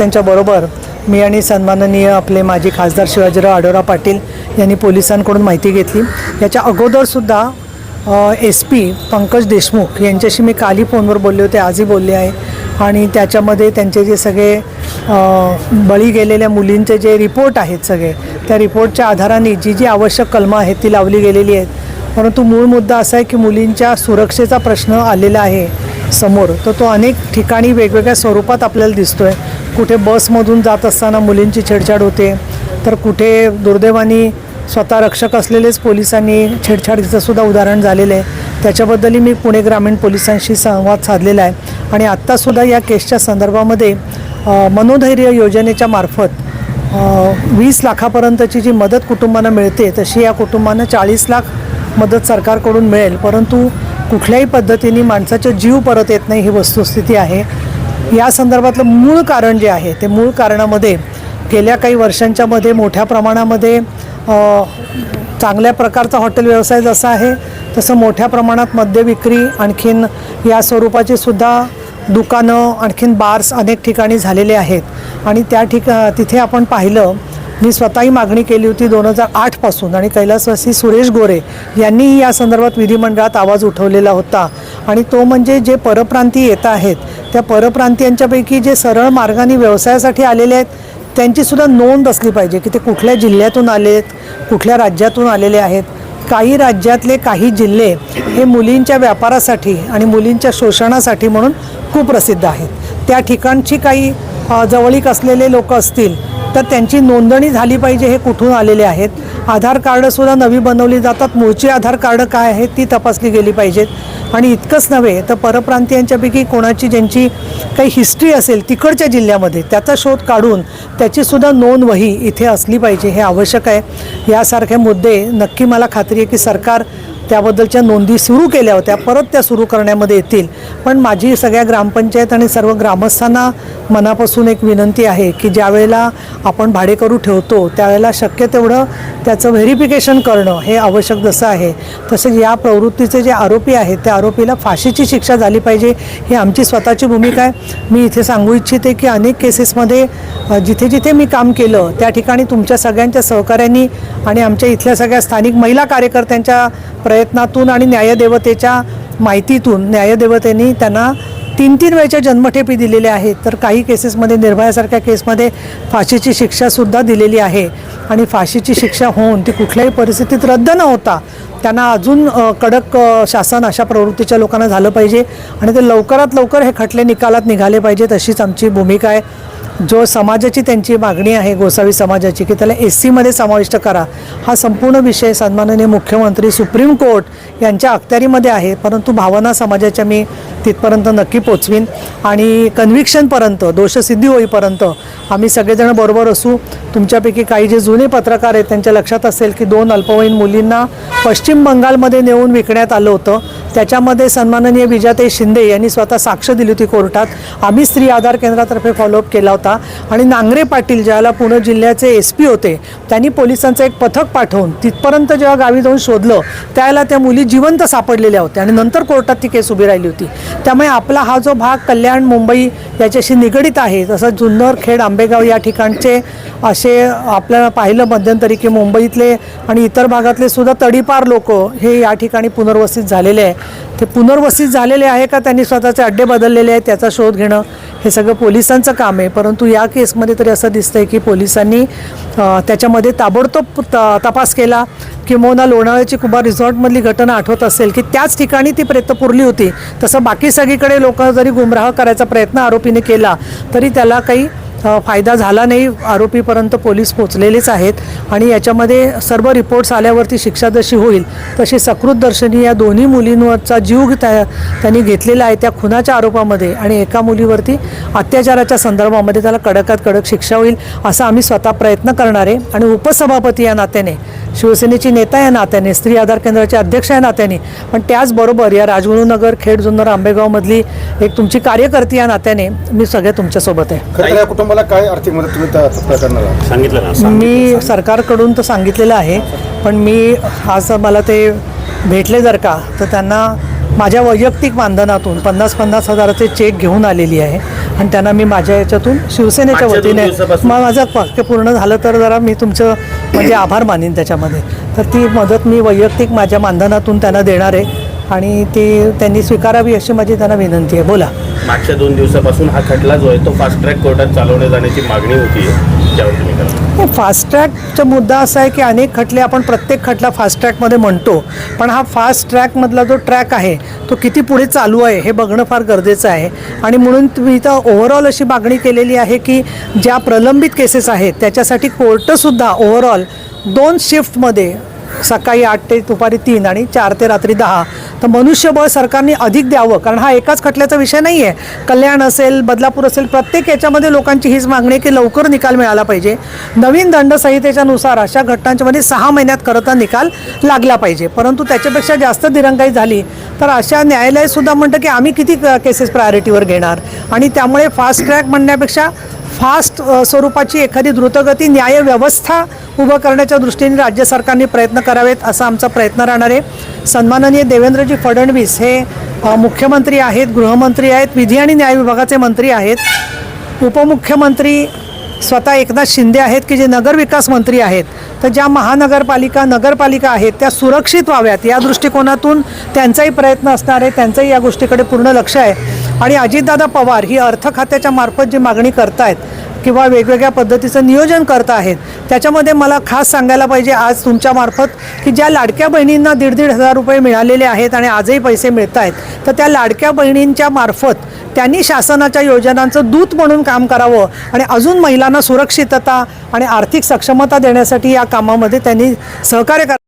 त्यांच्याबरोबर मी आणि सन्माननीय आपले माजी खासदार शिवाजीराव आढोरा पाटील यांनी पोलिसांकडून माहिती घेतली. याच्या अगोदरसुद्धा एस पी पंकज देशमुख यांच्याशी मी कालही फोनवर बोलले होते आजही बोलले आहे. आणि त्याच्यामध्ये त्यांचे जे सगळे बळी गेलेल्या मुलींचे जे रिपोर्ट आहेत सगळे त्या रिपोर्टच्या आधाराने जी जी आवश्यक कलमं आहेत ती लावली गेलेली आहेत. परंतु मूळ मुद्दा असा आहे की मुलींच्या सुरक्षेचा प्रश्न आलेला आहे. समोर तर तो अनेक ठिकाणी वेगवेगळ्या स्वरूपात आपल्याला दिसतो आहे कुठे बसमधून जात असताना मुलींची छेडछाड होते तर कुठे दुर्दैवानी स्वतः रक्षक असलेलेच पोलिसांनी छेडछाडीचं सुद्धा उदाहरण झालेलं आहे. त्याच्याबद्दलही मी पुणे ग्रामीण पोलिसांशी संवाद साधलेला आहे. आणि आत्तासुद्धा या केसच्या संदर्भामध्ये मनोधैर्य योजनेच्या मार्फत वीस लाखापर्यंतची जी मदत कुटुंबांना मिळते तशी या कुटुंबांना चाळीस लाख मदत सरकारकडून मिळेल. परंतु कुठल्याही पद्धतीने माणसाचा जीव परत येत नाही ही वस्तुस्थिती आहे. या संदर्भातलं मूळ कारण जे आहे ते मूळ कारणामध्ये गेल्या काही वर्षांच्यामध्ये मोठ्या प्रमाणामध्ये चांगल्या प्रकारचा हॉटेल व्यवसाय जसा आहे तसं मोठ्या प्रमाणात मद्य विक्री आणखीन या स्वरूपाची सुद्धा दुकानं आणखीन बार्स अनेक ठिकाणी झालेले आहेत. आणि त्या ठिका तिथे आपण पाहिलं मी स्वतःही मागणी केली होती दोन हजार आठपासून आणि कैलासवासी सुरेश गोरे यांनीही या संदर्भात विधिमंडळात आवाज उठवलेला होता. आणि तो म्हणजे जे परप्रांती येत आहेत त्या परप्रांतीयांच्यापैकी जे सरळ मार्गाने व्यवसायासाठी आलेले आहेत त्यांचीसुद्धा नोंद असली पाहिजे की ते कुठल्या जिल्ह्यातून आले आहेत कुठल्या राज्यातून आलेले आहेत. काही राज्यातले काही जिल्हे हे मुलींच्या व्यापारासाठी आणि मुलींच्या शोषणासाठी म्हणून कुप्रसिद्ध आहेत. त्या ठिकाणची काही जवळीक असलेले लोक असतील तर त्यांची नोंदणी झाली पाहिजे हे कुठून आलेले आहेत? आधार कार्डसुद्धा नवी बनवली जातात. मूळची आधार कार्ड काय आहेत ती तपासली गेली पाहिजेत आणि इतकंच नव्हे तर परप्रांतीयांच्यापैकी कोणाची ज्यांची काही हिस्ट्री असेल तिकडच्या जिल्ह्यामध्ये त्याचा शोध काढून त्याचीसुद्धा नोंद वही इथे असली पाहिजे हे आवश्यक आहे. यासारखे मुद्दे नक्की मला खात्री आहे की सरकार त्याबद्दलच्या नोंदी सुरू केल्या होत्या. परत त्या सुरू करण्यामध्ये येतील. पण माझी सगळ्या ग्रामपंचायत आणि सर्व ग्रामस्थांना मनापासून एक विनंती आहे की ज्यावेळेला आपण भाडेकरू ठेवतो त्यावेळेला शक्य तेवढं त्याचं व्हेरिफिकेशन करणं हे आवश्यक जसं आहे तसेच या प्रवृत्तीचे जे आरोपी आहेत त्या आरोपीला फाशीची शिक्षा झाली पाहिजे ही आमची स्वतःची भूमिका आहे. मी इथे सांगू इच्छिते की अनेक केसेसमध्ये जिथे जिथे मी काम केलं त्या ठिकाणी तुमच्या सगळ्यांच्या सहकार्याने आणि आमच्या इथल्या सगळ्या स्थानिक महिला कार्यकर्त्यांच्या प्रयत्नातून आणि न्यायदेवतेच्या माहितीतून न्यायदेवतेने त्यांना तीन तीन वेळच्या जन्मठेपी दिलेल्या आहेत. तर काही केसेसमध्ये निर्भयासारख्या केसमध्ये फाशीची शिक्षासुद्धा दिलेली आहे. आणि फाशीची शिक्षा होऊन ती कुठल्याही परिस्थितीत रद्द न होता त्यांना अजून कडक शासन अशा प्रवृत्तीच्या लोकांना झालं पाहिजे आणि ते लवकरात लवकर हे खटले निकालात निघाले पाहिजेत अशीच आमची भूमिका आहे. जो समाजाची त्यांची मागणी आहे गोसावी समाजाची की त्याला एस सीमध्ये समाविष्ट करा हा संपूर्ण विषय सन्माननीय मुख्यमंत्री सुप्रीम कोर्ट यांच्या अखत्यारीमध्ये आहे. परंतु भावना समाजाच्या मी तिथपर्यंत नक्की पोचवीन. आणि कन्व्हिक्शनपर्यंत दोषसिद्धी होईपर्यंत आम्ही सगळेजण बरोबर असू. तुमच्यापैकी काही जे जुने पत्रकार आहेत त्यांच्या लक्षात असेल की दोन अल्पवयीन मुलींना पश्चिम बंगालमध्ये नेऊन विकण्यात आलं होतं. त्याच्यामध्ये सन्माननीय विजाते शिंदे यांनी स्वतः साक्ष दिली होती कोर्टात. आम्ही स्त्री आधार केंद्रातर्फे फॉलोअप केला होता. आणि नांगरे पाटील ज्याला पुणे जिल्ह्याचे एस पी होते त्यांनी पोलिसांचं एक पथक पाठवून तिथपर्यंत जेव्हा गावी जाऊन शोधलं त्यावेळेला त्या मुली जिवंत सापडलेल्या होत्या आणि नंतर कोर्टात ती केस उभी राहिली होती. त्यामुळे आपला हा जो भाग कल्याण मुंबई याच्याशी निगडीत आहे तसं जुन्नर खेड आंबेगाव या ठिकाणचे असे आपल्याला पाहिलं मध्यंतरी की मुंबईतले आणि इतर भागातले सुद्धा तडीपार लोक हे या ठिकाणी पुनर्वसित झालेले आहे. ते पुनर्वसित झालेले आहे का? त्यांनी स्वतःचे अड्डे बदललेले आहेत त्याचा शोध घेणं हे सगळं पोलिसांचं काम आहे. परंतु या केसमध्ये तरी असं दिसतंय की पोलिसांनी त्याच्यामध्ये ताबडतोब त तपास केला किंबहुना लोणावळ्याची कुंभा रिसॉर्टमधली घटना आठवत असेल की त्याच ठिकाणी ती प्रेत पुरली होती. तसं बाकी सगळीकडे लोक जरी गुमराह करायचा प्रयत्न आरोपीने केला तरी त्याला काही फायदा झाला नाही. आरोपीपर्यंत पोलीस पोचलेलेच आहेत आणि याच्यामध्ये सर्व रिपोर्ट्स आल्यावरती शिक्षा जशी होईल तशी सकृत दर्शनी या दोन्ही मुलींवरचा जीव त्या त्यांनी घेतलेला आहे त्या खुनाच्या आरोपामध्ये आणि एका मुलीवरती अत्याचाराच्या संदर्भामध्ये त्याला कडकात कडक शिक्षा होईल असा आम्ही स्वतः प्रयत्न करणार आहे. आणि उपसभापती या नात्याने शिवसेनेची नेता या नात्याने स्त्री आधार केंद्राचे अध्यक्ष या नात्याने पण त्याचबरोबर या राजगुरुनगर खेड जुन्नर आंबेगावमधली एक तुमची कार्यकर्ती या नात्याने मी सगळे तुमच्यासोबत आहे. कुटुंबाला काय आर्थिक मदत तुम्ही सांगितलं मी सरकारकडून तर सांगितलेलं आहे पण मी आज मला ते भेटले जर का तर त्यांना माझ्या वैयक्तिक मानधनातून पन्नास पन्नास हजाराचे चेक घेऊन आलेली आहे. आणि त्यांना मी माझ्या याच्यातून शिवसेनेच्या वतीने माझं वाक्य पूर्ण झालं तर जरा मी तुमचं म्हणजे आभार मानेन त्याच्यामध्ये. तर ती मदत मी वैयक्तिक माझ्या मानधनातून त्यांना देणार आहे. आणि ती त्यांनी स्वीकारावी अशी माझी त्यांना विनंती आहे. बोला. मागच्या दोन दिवसापासून हा खटला जो आहे तो फास्ट ट्रॅक कोर्टात चालवण्यात जाण्याची मागणी होती त्यावर हे फास्ट ट्रॅकचा मुद्दा असा आहे की अनेक खटले आपण प्रत्येक खटला फास्ट ट्रॅकमध्ये म्हणतो. पण हा फास्ट ट्रॅकमधला जो ट्रॅक आहे तो किती पुढे चालू आहे हे बघणं फार गरजेचं आहे. आणि म्हणून तुम्ही इथं ओव्हरऑल अशी मागणी केलेली आहे की ज्या प्रलंबित केसेस आहेत त्याच्यासाठी कोर्टसुद्धा ओव्हरऑल दोन शिफ्टमध्ये सकाळी आठ ते दुपारी तीन आणि चार ते रात्री दहा. तर मनुष्यबळ सरकारने अधिक द्यावं कारण हा एकाच खटल्याचा विषय नाही आहे कल्याण असेल बदलापूर असेल प्रत्येक याच्यामध्ये लोकांची हीच मागणी आहे की लवकर निकाल मिळाला पाहिजे. नवीन दंडसंहितेच्यानुसार अशा घटनांच्यामध्ये सहा महिन्यात करता निकाल लागला पाहिजे. परंतु त्याच्यापेक्षा जास्त दिरंगाई झाली तर अशा न्यायालयसुद्धा म्हणतं की आम्ही किती केसेस प्रायोरिटीवर घेणार? आणि त्यामुळे फास्ट ट्रॅक म्हणण्यापेक्षा फास्ट स्वरूपाची एखादी द्रुतगती न्याय व्यवस्था उभं करण्याच्या दृष्टीने राज्य सरकारने प्रयत्न करावेत असा आमचा प्रयत्न राहणार आहे. सन्माननीय देवेंद्रजी फडणवीस हे मुख्यमंत्री आहेत गृहमंत्री आहेत विधी आणि न्याय विभागाचे मंत्री आहेत. उपमुख्यमंत्री स्वतः एकनाथ शिंदे आहेत की जे नगरविकास मंत्री आहेत. तर ज्या महानगरपालिका नगरपालिका आहेत त्या सुरक्षित व्हाव्यात. या दृष्टिकोनातून त्यांचाही प्रयत्न असणार आहे त्यांचंही या गोष्टीकडे पूर्ण लक्ष आहे. आणि अजितदादा पवार ही अर्थ खात्याच्या मार्फत जी मागणी करतायत किंवा वेगवेगळ्या पद्धतीचं नियोजन करत आहेत त्याच्यामध्ये मला खास सांगायला पाहिजे आज तुमच्या मार्फत की ज्या लाडक्या बहिणींना दीड दीड हजार रुपये मिळालेले आहेत आणि आजही पैसे मिळत आहेत तर त्या लाडक्या बहिणींच्या मार्फत त्यांनी शासनाच्या योजनांचं दूत म्हणून काम करावं आणि अजून महिलांना सुरक्षितता आणि आर्थिक सक्षमता देण्यासाठी या कामामध्ये त्यांनी सहकार्य करा